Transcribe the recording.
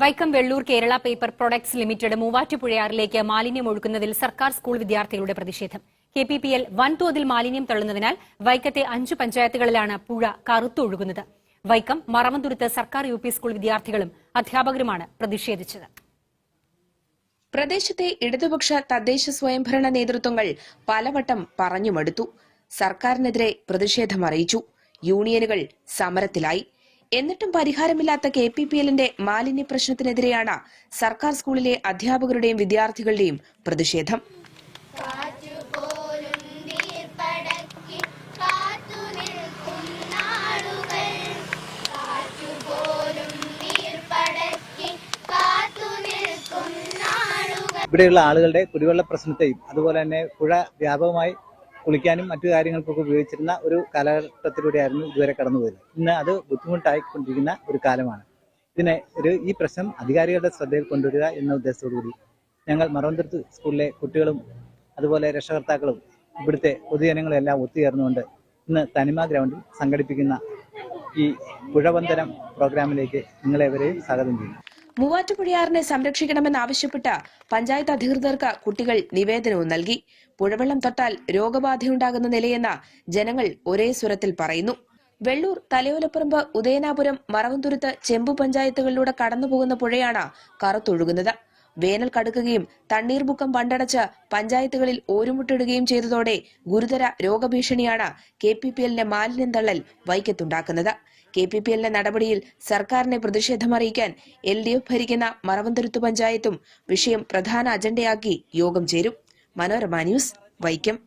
Vaikom Vellur Kerala paper products limited മൂവാറ്റുപുഴയാറിലേക്ക് മാലിന്യം ഒഴുക്കുന്നതിൽ സർക്കാർ സ്കൂൾ വിദ്യാർത്ഥികളുടെ പ്രതിഷേധം. കെ പി പി എൽ വൻതോതിൽ മാലിന്യം തള്ളുന്നതിനാൽ വൈക്കത്തെ അഞ്ചു പഞ്ചായത്തുകളിലാണ് പുഴ കറുത്തൊഴുകുന്നത് വൈക്കം മറവന്തുരുത്ത് സർക്കാർ യു സ്കൂൾ വിദ്യാർത്ഥികളും അധ്യാപകരുമാണ് പ്രതിഷേധിച്ചത്. പ്രദേശത്തെ ഇടതുപക്ഷ തദ്ദേശ സ്വയംഭരണ നേതൃത്വങ്ങൾ പലവട്ടം പറഞ്ഞുമെടുത്തു. സർക്കാരിനെതിരെ പ്രതിഷേധം അറിയിച്ചു. യൂണിയനുകൾ സമരത്തിലായി. എന്നിട്ടും പരിഹാരമില്ലാത്ത കെ പി പി എല്ലിന്റെ മാലിന്യ പ്രശ്നത്തിനെതിരെയാണ് സർക്കാർ സ്കൂളിലെ അധ്യാപകരുടെയും വിദ്യാർത്ഥികളുടെയും പ്രതിഷേധം. ഇവിടെയുള്ള ആളുകളുടെ കുടിവെള്ള പ്രശ്നത്തെയും അതുപോലെ തന്നെ പുഴ വ്യാപകമായി കുളിക്കാനും മറ്റു കാര്യങ്ങൾക്കൊക്കെ ഉപയോഗിച്ചിരുന്ന ഒരു കാലഘട്ടത്തിലൂടെയായിരുന്നു ഇതുവരെ കടന്നുപോയത് ഇന്ന് അത് ബുദ്ധിമുട്ടായിക്കൊണ്ടിരിക്കുന്ന ഒരു കാലമാണ്. ഇതിനെ ഒരു ഈ പ്രശ്നം അധികാരികളുടെ ശ്രദ്ധയിൽ കൊണ്ടുവരിക എന്ന ഉദ്ദേശത്തോടുകൂടി ഞങ്ങൾ മറവന്തുരുത്ത് സ്കൂളിലെ കുട്ടികളും അതുപോലെ രക്ഷകർത്താക്കളും ഇവിടുത്തെ പൊതുജനങ്ങളും എല്ലാം ഒത്തുചേർന്നുകൊണ്ട് ഇന്ന് തനിമ ഗ്രൗണ്ടിൽ സംഘടിപ്പിക്കുന്ന ഈ പുഴവന്തരം പ്രോഗ്രാമിലേക്ക് നിങ്ങളെവരെയും സ്വാഗതം ചെയ്യുന്നു. മൂവാറ്റുപുഴയാറിനെ സംരക്ഷിക്കണമെന്നാവശ്യപ്പെട്ട് പഞ്ചായത്ത് അധികൃതർക്ക് കുട്ടികൾ നിവേദനവും നൽകി. പുഴവെള്ളം തൊട്ടാൽ രോഗബാധയുണ്ടാകുന്ന നിലയെന്ന് ജനങ്ങൾ ഒരേ സ്വരത്തിൽ പറയുന്നു. വെള്ളൂർ തലയോലപ്പറമ്പ് ഉദയനാപുരം മറവന്തുരുത്ത് ചെമ്പു പഞ്ചായത്തുകളിലൂടെ കടന്നുപോകുന്ന പുഴയാണ് കറുത്തൊഴുകുന്നത്. വേനൽ കടുക്കുകയും തണ്ണീർമുക്കം ബണ്ടടച്ച് പഞ്ചായത്തുകളിൽ ഓരുമുട്ടിടുകയും ചെയ്തതോടെ ഗുരുതര രോഗഭീഷണിയാണ് കെ പി പി എല്ലിന്റെ മാലിന്യം തള്ളൽ വൈക്കത്തുണ്ടാക്കുന്നത്. കെ പി പി എല്ലിന്റെ നടപടിയിൽ സർക്കാരിനെ പ്രതിഷേധമറിയിക്കാൻ എൽ ഡി എഫ് ഭരിക്കുന്ന മറവന്തുരുത്ത് പഞ്ചായത്തും വിഷയം പ്രധാന അജണ്ടയാക്കി യോഗം ചേരും. മനോരമ ന്യൂസ് വൈക്കം.